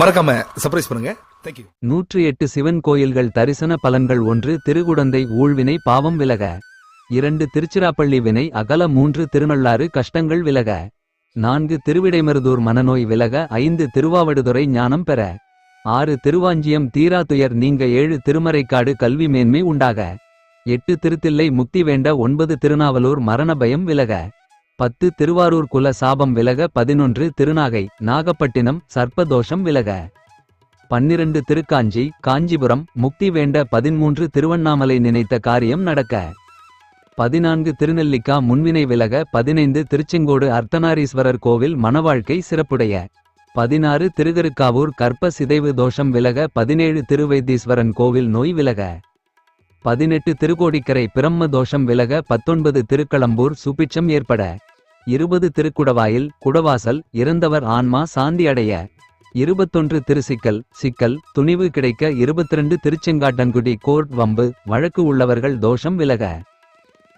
மறக்காம சர்ப்ரைஸ் பண்ணுங்க. தேங்க்யூ எட்டு சிவன் கோயில்கள் தரிசன பலன்கள் ஒன்று திருகுடந்தை ஊழ்வினை பாவம் விலக. இரண்டு திருச்சிராப்பள்ளி வினை அகல மூன்று திருநள்ளாறு கஷ்டங்கள் விலக. நான்கு திருவிடைமருதூர் மனநோய் விலக. ஐந்து திருவாவடுதுறை ஞானம் பெற. ஆறு திருவாஞ்சியம் தீரா துயர் நீங்க. ஏழு திருமறைக்காடு கல்வி மேன்மை உண்டாக. எட்டு திருத்தில்லை முக்தி வேண்ட. ஒன்பது திருநாவலூர் மரண பயம் விலக. பத்து திருவாரூர் குல சாபம் விலக பதினொன்று திருநாகை நாகப்பட்டினம் சர்ப்பதோஷம் விலக. பன்னிரண்டு திருக்காஞ்சி காஞ்சிபுரம் முக்தி வேண்ட பதிமூன்று திருவண்ணாமலை நினைத்த காரியம் நடக்க. பதினான்கு திருநெல்லிக்கா முன்வினை விலக பதினைந்து திருச்செங்கோடு அர்த்தநாரீஸ்வரர் கோவில் மணவாழ்க்கை சிறப்புடைய. பதினாறு திருகருக்காவூர் கற்ப சிதைவு தோஷம் விலக பதினேழு திருவைத்தீஸ்வரன் கோவில் நோய் விலக. பதினெட்டு திருக்கோடிக்கரை பிரம்ம தோஷம் விலக பத்தொன்பது திருக்களம்பூர் சுபிட்சம் ஏற்பட. இருபது திருக்குடவாயில் குடவாசல் இறந்தவர் ஆன்மா சாந்தி அடைய இருபத்தொன்று திருசிக்கல் சிக்கல் துணிவு கிடைக்க இருபத்திரண்டு திருச்செங்காட்டன்குடி கோர்ட் வம்பு வழக்கு உள்ளவர்கள் தோஷம் விலக.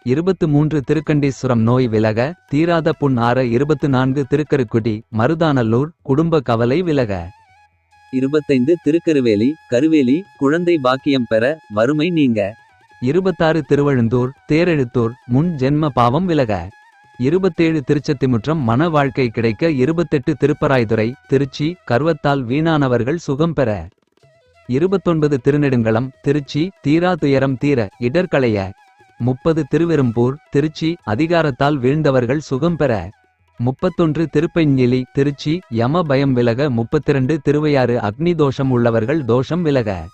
இருபத்து மூன்று திருக்கண்டீஸ்வரம் நோய் விலக தீராத புண் ஆற இருபத்து நான்கு திருக்கருக்குடி மருதானல்லூர் குடும்ப கவலை விலக. இருபத்தைந்து திருக்கருவேலி கருவேலி குழந்தை பாக்கியம் பெற வறுமை நீங்க. இருபத்தாறு திருவழுந்தூர் தேரெழுத்தூர் முன் ஜென்ம பாவம் விலக. இருபத்தேழு திருச்சத்திமுற்றம் மன வாழ்க்கை கிடைக்க இருபத்தெட்டு திருப்பராய்துறை திருச்சி கர்வத்தால் வீணானவர்கள் சுகம் பெற. இருபத்தொன்பது திருநெடுங்களம் திருச்சி தீரா துயரம் தீர இடர்களைய. முப்பது திருவெரும்பூர் திருச்சி அதிகாரத்தால் வீழ்ந்தவர்கள் சுகம் பெற. முப்பத்தொன்று திருப்பஞ்சிலி திருச்சி யம பயம் விலக. முப்பத்திரண்டு திருவையாறு அக்னி தோஷம் உள்ளவர்கள் தோஷம் விலக.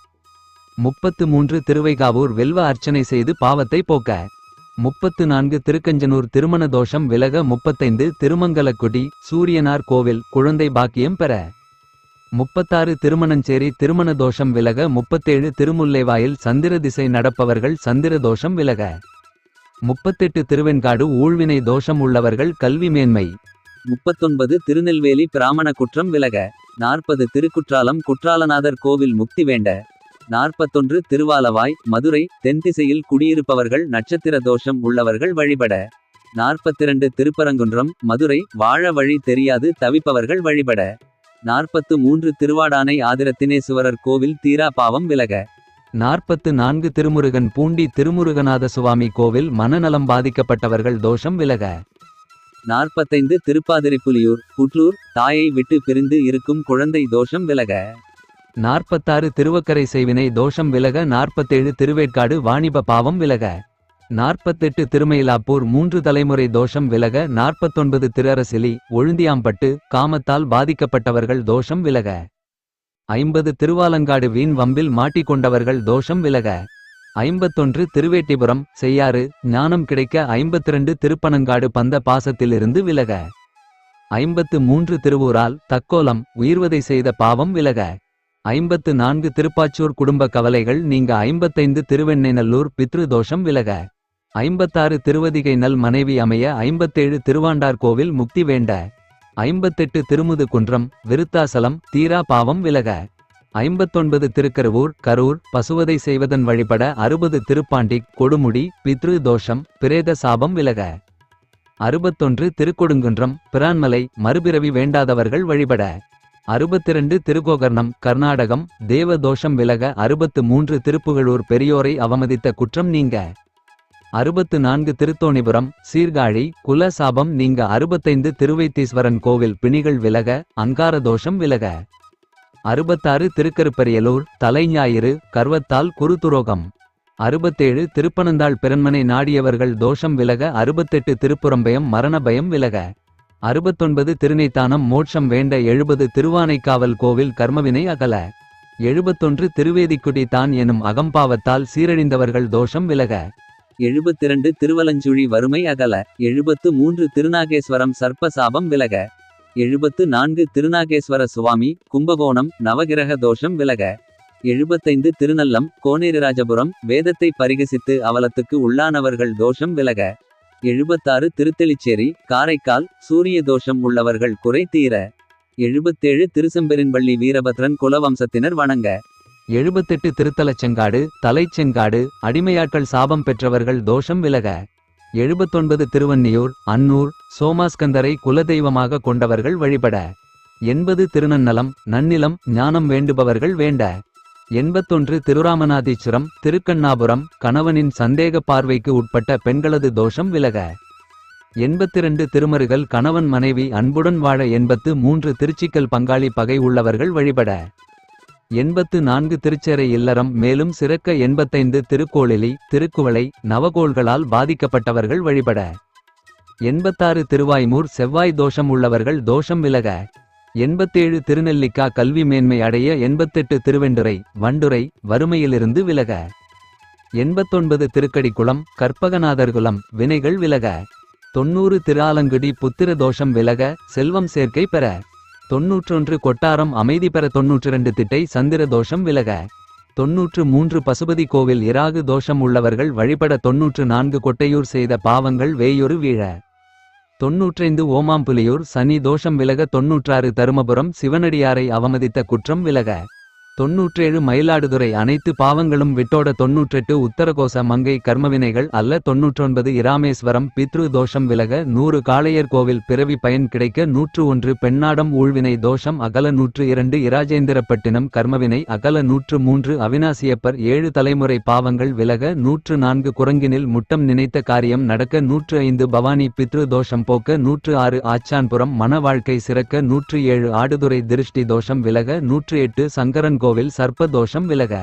முப்பத்து மூன்று திருவைகாவூர் வெல்வ அர்ச்சனை செய்து பாவத்தை போக்க. முப்பத்து நான்கு திருக்கஞ்சனூர் திருமண தோஷம் விலக முப்பத்தைந்து திருமங்கலக்குடி சூரியனார் கோவில் குழந்தை பாக்கியம் பெற. முப்பத்தாறு திருமணஞ்சேரி திருமண தோஷம் விலக முப்பத்தேழு திருமுல்லைவாயில் சந்திர திசை நடப்பவர்கள் சந்திர தோஷம் விலக. முப்பத்தெட்டு திருவெண்காடு ஊழ்வினை தோஷம் உள்ளவர்கள் கல்வி மேன்மை. முப்பத்தொன்பது திருநெல்வேலி பிராமண குற்றம் விலக. நாற்பது திருக்குற்றாலம் குற்றாலநாதர் கோவில் முக்தி வேண்ட. நாற்பத்தொன்று திருவாலவாய் மதுரை தென்திசையில் குடியிருப்பவர்கள் நட்சத்திர தோஷம் உள்ளவர்கள் வழிபட. நாற்பத்திரண்டு திருப்பரங்குன்றம் மதுரை வாழ வழி தெரியாது தவிப்பவர்கள் வழிபட. நாற்பத்து மூன்று திருவாடானை ஆதிரத்தினேசுவரர் கோவில் தீரா பாவம் விலக. நாற்பத்து நான்கு திருமுருகன் பூண்டி திருமுருகநாத சுவாமி கோவில் மனநலம் பாதிக்கப்பட்டவர்கள் தோஷம் விலக. நாற்பத்தைந்து திருப்பாதிரிப்புலியூர் புட்லூர் தாயை விட்டு பிரிந்து இருக்கும் குழந்தை தோஷம் விலக. நாற்பத்தாறு திருவக்கரை செய்வினை தோஷம் விலக நாற்பத்தேழு திருவேற்காடு வாணிப பாவம் விலக. நாற்பத்தெட்டு திருமயிலாப்பூர் மூன்று தலைமுறை தோஷம் விலக நாற்பத்தொன்பது திருஅரசிலி ஒழுந்தியாம்பட்டு காமத்தால் பாதிக்கப்பட்டவர்கள் தோஷம் விலக. ஐம்பது திருவாலங்காடு வீண் வம்பில் மாட்டிக்கொண்டவர்கள் தோஷம் விலக. ஐம்பத்தொன்று திருவேட்டிபுரம் செய்யாறு ஞானம் கிடைக்க ஐம்பத்திரண்டு திருப்பனங்காடு பந்த பாசத்திலிருந்து விலக. ஐம்பத்து மூன்று திருவூரால் தக்கோலம் உயிர்வதை செய்த பாவம் விலக. ஐம்பத்து நான்கு திருப்பாச்சூர் குடும்ப கவலைகள் நீங்க ஐம்பத்தைந்து திருவெண்ணெய்நல்லூர் பித்ரு தோஷம் விலக. ஐம்பத்தாறு திருவதிகை நல் மனைவி அமைய ஐம்பத்தேழு திருவாண்டார் கோவில் முக்தி வேண்ட. ஐம்பத்தெட்டு திருமுது குன்றம் விருத்தாசலம் தீரா பாவம் விலக. ஐம்பத்தொன்பது திருக்கருவூர் கரூர் பசுவதை செய்வதன் வழிபட அறுபது திருப்பாண்டி கொடுமுடி பித்ரு தோஷம் பிரேத சாபம் விலக. அறுபத்தொன்று திருக்கொடுங்குன்றம் பிரான்மலை மறுபிறவி வேண்டாதவர்கள் வழிபட. அறுபத்திரண்டு திருகோகர்ணம் கர்நாடகம் தேவதோஷம் விலக அறுபத்து மூன்று திருப்புகழூர் பெரியோரை அவமதித்த குற்றம் நீங்க. அறுபத்து நான்கு திருத்தோணிபுரம் சீர்காழி குல சாபம் நீங்க அறுபத்தைந்து திருவைத்தீஸ்வரன் கோவில் பிணிகள் விலக அங்கார தோஷம் விலக. அறுபத்தாறு திருக்கருப்பரியலூர் தலைஞாயிறு கர்வத்தால் குருதுரோகம். அறுபத்தேழு திருப்பனந்தாள் பிறன்மனை நாடியவர்கள் தோஷம் விலக அறுபத்தெட்டு திருப்புறம்பயம் மரண பயம் விலக. அறுபத்தொன்பது திருநைத்தானம் மோட்சம் வேண்ட எழுபது திருவானைக்காவல் கோவில் கர்மவினை அகல. எழுபத்தொன்று திருவேதிக்குடி தான் எனும் அகம்பாவத்தால் சீரழிந்தவர்கள் தோஷம் விலக. எழுபத்திரண்டு திருவலஞ்சுழி வறுமை அகல. எழுபத்து மூன்று திருநாகேஸ்வரம் சர்ப்ப சாபம் விலக. எழுபத்து நான்கு திருநாகேஸ்வர சுவாமி கும்பகோணம் நவகிரக தோஷம் விலக. எழுபத்தைந்து திருநல்லம் கோனேரிராஜபுரம் வேதத்தை பரிகசித்து அவலத்துக்கு உள்ளானவர்கள் தோஷம் விலக. எழுபத்தாறு திருத்தெளிச்சேரி காரைக்கால் சூரிய தோஷம் உள்ளவர்கள் குறை தீர எழுபத்தேழு திருசெம்பெரும்பள்ளி வீரபத்ரன் குலவம்சத்தினர் வணங்க. எழுபத்தெட்டு திருத்தலச்செங்காடு தலைச்செங்காடு அடிமையாட்கள் சாபம் பெற்றவர்கள் தோஷம் விலக. எழுபத்தொன்பது திருவன்னியூர் அன்னூர் சோமாஸ்கந்தரை குலதெய்வமாக கொண்டவர்கள் வழிபட. எண்பது திருநன்னலம் நன்னிலம் ஞானம் வேண்டுபவர்கள் வேண்ட. எண்பத்தொன்று திருராமநாதீச்சுரம் திருக்கண்ணாபுரம் கணவனின் சந்தேக பார்வைக்கு உட்பட்ட பெண்களது தோஷம் விலக. எண்பத்திரண்டு திருமருகள் கணவன் மனைவி அன்புடன் வாழ எண்பத்து மூன்று திருச்சிக்கல் பங்காளி பகை உள்ளவர்கள் வழிபட. எண்பத்து நான்கு திருச்சேரை இல்லறம் மேலும் சிறக்க எண்பத்தைந்து திருக்கோளிலி திருக்குவளை நவகோள்களால் பாதிக்கப்பட்டவர்கள் வழிபட. எண்பத்தாறு திருவாய்மூர் செவ்வாய் தோஷம் உள்ளவர்கள் தோஷம் விலக. எண்பத்தேழு திருநெல்லிக்கா கல்வி மேன்மை அடைய எண்பத்தெட்டு திருவெண்டுரை வண்டுரை வறுமையிலிருந்து விலக. எண்பத்தொன்பது திருக்கடிக்குளம் கற்பகநாதர்குலம் வினைகள் விலக. தொன்னூறு திராலங்குடி புத்திர தோஷம் விலக செல்வம் சேர்க்கை பெற. தொன்னூற்றொன்று கொட்டாரம் அமைதி பெற தொன்னூற்றிரண்டு திட்டை சந்திர தோஷம் விலக. தொன்னூற்று மூன்று பசுபதி கோவில் இராகு தோஷம் உள்ளவர்கள் வழிபட தொன்னூற்று நான்கு கொட்டையூர் செய்த பாவங்கள் வேயொரு வீழ. தொன்னூற்றைந்து ஓமாம்புலியூர் சனி தோஷம் விலக தொன்னூற்றாறு தருமபுரம் சிவனடியாரை அவமதித்த குற்றம் விலக. தொன்னூற்றேழு மயிலாடுதுறை அனைத்து பாவங்களும் விட்டோட தொன்னூற்றெட்டு உத்தரகோச மங்கை கர்மவினைகள் அல்ல தொன்னூற்றொன்பது இராமேஸ்வரம் பித்ரு தோஷம் விலக நூறு காளையர் கோவில் பிறவி பயன் கிடைக்க நூற்று ஒன்று பெண்ணாடம் ஊழ்வினை தோஷம் அகல நூற்று இரண்டு இராஜேந்திரப்பட்டினம் கர்மவினை அகல நூற்று மூன்று அவினாசியப்பர் ஏழு தலைமுறை பாவங்கள் விலக நூற்று நான்கு குரங்கினில் முட்டம் நினைத்த காரியம் நடக்க நூற்று ஐந்து பவானி பித்ரு தோஷம் போக்க நூற்று ஆறு ஆச்சான்புரம் மன வாழ்க்கை சிறக்க நூற்று ஏழு ஆடுதுறை திருஷ்டி தோஷம் விலக நூற்று எட்டு சங்கரன் கோவில் சர்ப்பதோஷம் விலக.